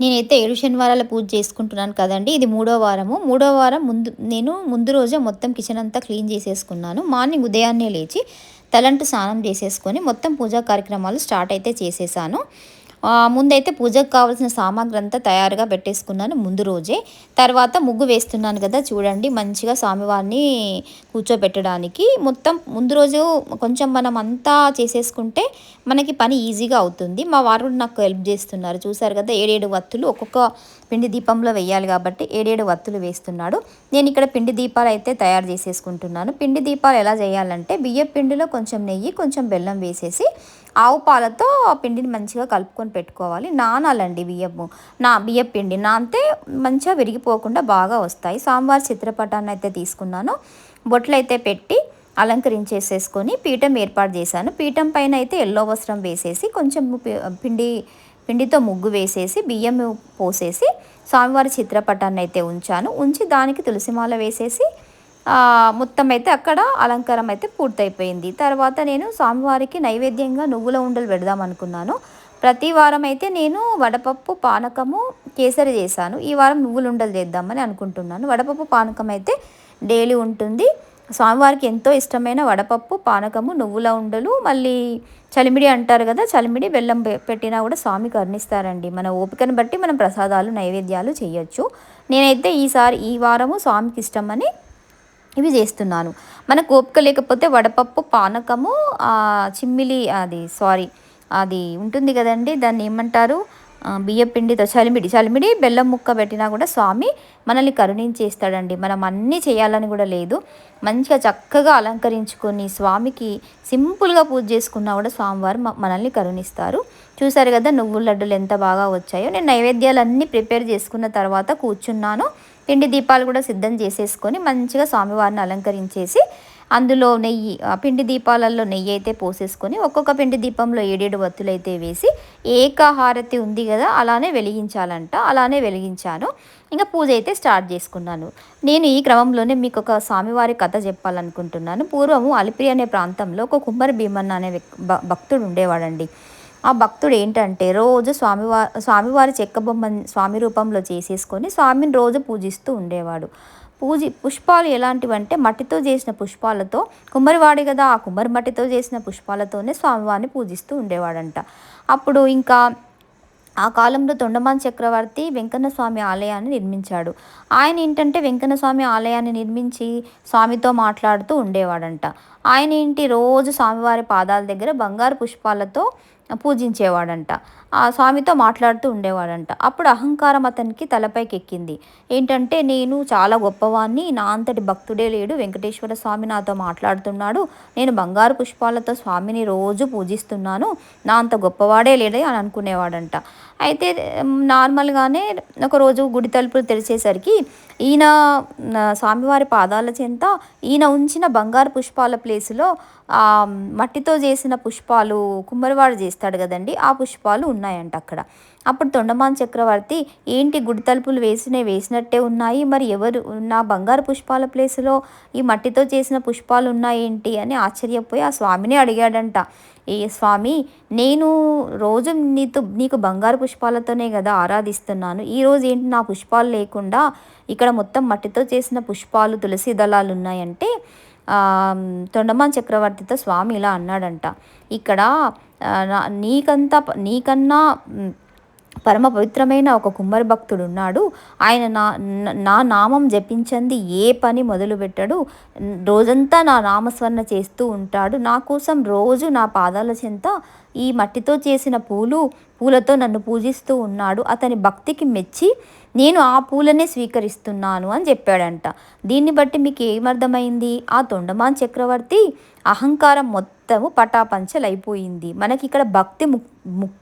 నేనైతే ఏడు శనివారాల పూజ చేసుకుంటున్నాను కదండి. ఇది మూడో వారము. మూడో వారం ముందు నేను ముందు రోజే మొత్తం కిచెన్ అంతా క్లీన్ చేసేసుకున్నాను. మార్నింగ్ ఉదయాన్నే లేచి తలంటు స్నానం చేసేసుకొని మొత్తం పూజా కార్యక్రమాలు స్టార్ట్ అయితే చేసేసాను. ముందైతే పూజకు కావాల్సిన సామాగ్రి అంతా తయారుగా పెట్టేసుకున్నాను ముందు రోజే. తర్వాత ముగ్గు వేస్తున్నాను కదా చూడండి మంచిగా స్వామివారిని కూర్చోబెట్టడానికి. మొత్తం ముందు రోజు కొంచెం మనం అంతా చేసేసుకుంటే మనకి పని ఈజీగా అవుతుంది. మా వారు నాకు హెల్ప్ చేస్తున్నారు. చూసారు కదా ఏడేడు వత్తులు ఒక్కొక్క పిండి దీపంలో వేయాలి కాబట్టి ఏడేడు వత్తులు వేస్తున్నాడు. నేను ఇక్కడ పిండి దీపాలు అయితే తయారు చేసేసుకుంటున్నాను. పిండి దీపాలు ఎలా చేయాలంటే బియ్య పిండిలో కొంచెం నెయ్యి కొంచెం బెల్లం వేసేసి ఆవు పాలతో పిండిని మంచిగా కలుపుకొని పెట్టుకోవాలి. నానాలండి బియ్యము. నా బియ్య పిండి. నానితే మంచిగా విరిగిపోకుండా బాగా వస్తాయి. సాంబార్ చిత్రపటాన్ని అయితే తీసుకున్నాను. బొట్లు అయితే పెట్టి అలంకరించేసేసుకొని పీఠం ఏర్పాటు చేశాను. పీఠం పైన అయితే ఎల్లో వస్త్రం వేసేసి కొంచెం పిండి పిండితో ముగ్గు వేసేసి బియ్యం పోసేసి స్వామివారి చిత్రపటాన్ని అయితే ఉంచాను. ఉంచి దానికి తులసిమాల వేసేసి మొత్తం అయితే అక్కడ అలంకారం అయితే పూర్తయిపోయింది. తర్వాత నేను స్వామివారికి నైవేద్యంగా నువ్వుల ఉండలు పెడదాం అనుకున్నాను. ప్రతి వారం అయితే నేను వడపప్పు పానకము కేసరి చేశాను. ఈ వారం నువ్వులు ఉండలు చేద్దామని అనుకుంటున్నాను. వడపప్పు పానకం అయితే డైలీ ఉంటుంది. స్వామివారికి ఎంతో ఇష్టమైన వడపప్పు పానకము నువ్వుల ఉండలు మళ్ళీ చలిమిడి అంటారు కదా చలిమిడి బెల్లం పెట్టినా కూడా స్వామి కరుణిస్తారండి. మన ఓపికను బట్టి మనం ప్రసాదాలు నైవేద్యాలు చేయొచ్చు. నేనైతే ఈసారి ఈ వారము స్వామికి ఇష్టమని ఇవి చేస్తున్నాను. మనకు ఓపిక లేకపోతే వడపప్పు పానకము చిమ్మిలి అది సారీ అది ఉంటుంది కదండి దాన్ని ఏమంటారు? బియ్య పిండితో చలిమిడి చలిమిడి బెల్లం ముక్క పెట్టినా కూడా స్వామి మనల్ని కరుణించేస్తాడండి. మనం అన్నీ చేయాలని కూడా లేదు. మంచిగా చక్కగా అలంకరించుకొని స్వామికి సింపుల్గా పూజ చేసుకున్నా కూడా స్వామివారు మనల్ని కరుణిస్తారు. చూసారు కదా నువ్వుల లడ్డులు ఎంత బాగా వచ్చాయో. నేను నైవేద్యాలన్నీ ప్రిపేర్ చేసుకున్న తర్వాత కూర్చున్నాను. పిండి దీపాలు కూడా సిద్ధం చేసేసుకొని మంచిగా స్వామివారిని అలంకరించేసి అందులో నెయ్యి పిండి దీపాలలో నెయ్యి అయితే పోసేసుకొని ఒక్కొక్క పిండి దీపంలో ఏడేడు వత్తులు అయితే వేసి ఏకాహారతి ఉంది కదా అలానే వెలిగించాలంట అలానే వెలిగించాను. ఇంకా పూజ అయితే స్టార్ట్ చేసుకున్నాను. నేను ఈ క్రమంలోనే మీకు ఒక స్వామివారి కథ చెప్పాలనుకుంటున్నాను. పూర్వము అలిపిరి అనే ప్రాంతంలో ఒక కుమ్మర భీమన్న అనే భక్తుడు ఉండేవాడండి. ఆ భక్తుడు ఏంటంటే రోజు స్వామివారి స్వామివారి చెక్క బొమ్మ స్వామి రూపంలో చేసేసుకొని స్వామిని రోజు పూజిస్తూ ఉండేవాడు. పూజి పుష్పాలు ఎలాంటివంటే మట్టితో చేసిన పుష్పాలతో కుమ్మరివాడి కదా ఆ కుమ్మరి మట్టితో చేసిన పుష్పాలతోనే స్వామివారిని పూజిస్తూ ఉండేవాడంట. అప్పుడు ఇంకా ఆ కాలంలో తొండమాన్ చక్రవర్తి వెంకన్న స్వామి ఆలయాన్ని నిర్మించాడు. ఆయన ఏంటంటే వెంకన్న స్వామి ఆలయాన్ని నిర్మించి స్వామితో మాట్లాడుతూ ఉండేవాడంట. ఆయన ఏంటి రోజు స్వామివారి పాదాల దగ్గర బంగారు పుష్పాలతో పూజించేవాడంట. ఆ స్వామితో మాట్లాడుతూ ఉండేవాడంట. అప్పుడు అహంకారం అతనికి తలపైకి ఎక్కింది ఏంటంటే నేను చాలా గొప్పవాణ్ణి నా అంతటి భక్తుడే లేడు వెంకటేశ్వర స్వామి నాతో మాట్లాడుతున్నాడు నేను బంగారు పుష్పాలతో స్వామిని రోజు పూజిస్తున్నాను నా అంత గొప్పవాడే లేడే అని అనుకునేవాడంట. అయితే నార్మల్గానే ఒకరోజు గుడి తలుపులు తెరిచేసరికి ఈయన స్వామివారి పాదాల చెంత ఈయన ఉంచిన బంగారు పుష్పాల ప్లేసులో మట్టితో చేసిన పుష్పాలు కుమ్మరివాడు చేస్తాడు కదండి ఆ పుష్పాలు ఉన్నాయంట అక్కడ. అప్పుడు తొండమాన్ చక్రవర్తి ఏంటి గుడి తలుపులు వేసినే వేసినట్టే ఉన్నాయి? మరి ఎవరు? నా బంగారు పుష్పాల ప్లేస్లో ఈ మట్టితో చేసిన పుష్పాలు ఉన్నాయేంటి? అని ఆశ్చర్యపోయి ఆ స్వామిని అడిగాడంట. ఏ స్వామి నేను రోజు నీతో నీకు బంగారు పుష్పాలతోనే కదా ఆరాధిస్తున్నాను. ఈరోజు ఏంటి నా పుష్పాలు లేకుండా ఇక్కడ మొత్తం మట్టితో చేసిన పుష్పాలు తులసి దళాలు ఉన్నాయంటే? తొండమాన్ చక్రవర్తితో స్వామి ఇలా అన్నాడంట. ఇక్కడ నీకంతా నీకన్నా పరమ పవిత్రమైన ఒక కుమ్మర భక్తుడు ఉన్నాడు ఆయన నా నా నామం జపించంది ఏ పని మొదలుపెట్టాడు రోజంతా నా నామస్మరణ చేస్తూ ఉంటాడు. నా కోసం రోజు నా పాదాల చెంత ఈ మట్టితో చేసిన పూలు పూలతో నన్ను పూజిస్తూ ఉన్నాడు. అతని భక్తికి మెచ్చి నేను ఆ పూలనే స్వీకరిస్తున్నాను అని చెప్పాడంట. దీన్ని బట్టి మీకు ఏమర్థమైంది ఆ తొండమాన్ చక్రవర్తి అహంకారం మొత్తము పటాపంచలైపోయింది. మనకి ఇక్కడ భక్తి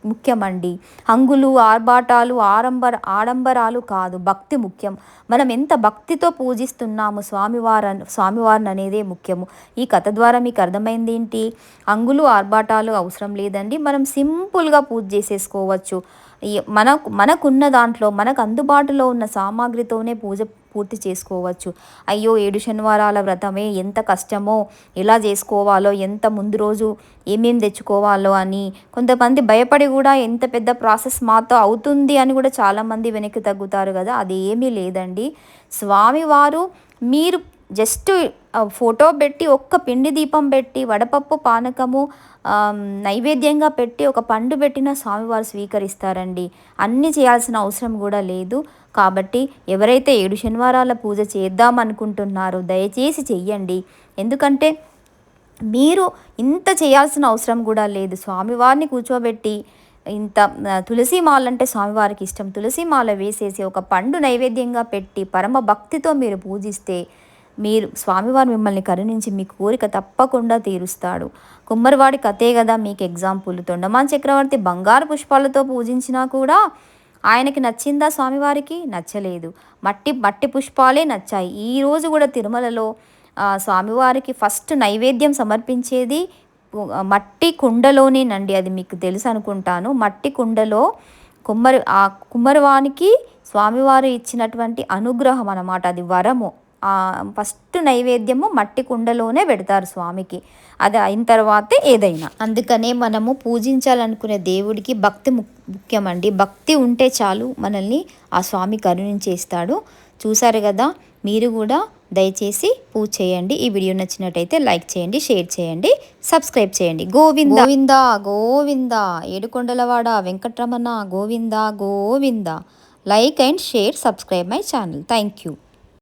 ముఖ్యమండి. హంగులు ఆర్భాటాలు ఆడంబర ఆడంబరాలు కాదు భక్తి ముఖ్యం. మనం ఎంత భక్తితో పూజిస్తున్నాము స్వామివార స్వామివారిని అనేదే ముఖ్యము. ఈ కథ ద్వారా మీకు అర్థమైంది ఏంటి హంగులు ఆర్భాటాలు అవసరం లేదని లేదండి మనం సింపుల్గా పూజ చేసేసుకోవచ్చు. మనకు మనకున్న దాంట్లో మనకు అందుబాటులో ఉన్న సామాగ్రితోనే పూజ పూర్తి చేసుకోవచ్చు. అయ్యో ఏడు శనివారాల వ్రతమే ఎంత కష్టమో ఎలా చేసుకోవాలో ఎంత ముందు రోజు ఏమేం తెచ్చుకోవాలో అని కొంతమంది భయపడి కూడా ఎంత పెద్ద ప్రాసెస్ మాతో అవుతుంది అని కూడా చాలామంది వెనక్కి తగ్గుతారు కదా అది ఏమీ లేదండి. స్వామివారు మీరు జస్ట్ ఫోటో పెట్టి ఒక్క పిండి దీపం పెట్టి వడపప్పు పానకము నైవేద్యంగా పెట్టి ఒక పండు పెట్టిన స్వామివారు స్వీకరిస్తారండి. అన్నీ చేయాల్సిన అవసరం కూడా లేదు. కాబట్టి ఎవరైతే ఏడు శనివారాల పూజ చేద్దాం అనుకుంటున్నారో దయచేసి చెయ్యండి. ఎందుకంటే మీరు ఇంత చేయాల్సిన అవసరం కూడా లేదు. స్వామివారిని కూర్చోబెట్టి ఇంత తులసి మాల అంటే స్వామివారికి ఇష్టం. తులసి మాల వేసేసి ఒక పండు నైవేద్యంగా పెట్టి పరమ భక్తితో మీరు పూజిస్తే మీరు స్వామివారు మిమ్మల్ని కరుణించి మీ కోరిక తప్పకుండా తీరుస్తాడు. కుమ్మరివాడి కథే కదా మీకు ఎగ్జాంపుల్ తొండమాన్ చక్రవర్తి బంగారు పుష్పాలతో పూజించినా కూడా ఆయనకి నచ్చిందా స్వామివారికి? నచ్చలేదు. మట్టి మట్టి పుష్పాలే నచ్చాయి. ఈరోజు కూడా తిరుమలలో స్వామివారికి ఫస్ట్ నైవేద్యం సమర్పించేది మట్టి కుండలోనేనండి అది మీకు తెలుసు అనుకుంటాను. మట్టి కుండలో కుమ్మరి ఆ కుమ్మరివానికి స్వామివారు ఇచ్చినటువంటి అనుగ్రహం అన్నమాట. అది వరము. ఫస్ట్ నైవేద్యము మట్టి కుండలోనే పెడతారు స్వామికి. అది అయిన తర్వాతే ఏదైనా. అందుకనే మనము పూజించాలనుకునే దేవుడికి భక్తి ముఖ్యమండి. భక్తి ఉంటే చాలు మనల్ని ఆ స్వామి కరుణించేస్తాడు. చూసారు కదా? మీరు కూడా దయచేసి పూజ చేయండి. ఈ వీడియో నచ్చినట్టయితే లైక్ చేయండి షేర్ చేయండి సబ్స్క్రైబ్ చేయండి. గోవింద. గోవింద గోవింద. ఏడుకొండలవాడ Venkataramana Govinda Govinda. Like and share subscribe my channel. Thank you.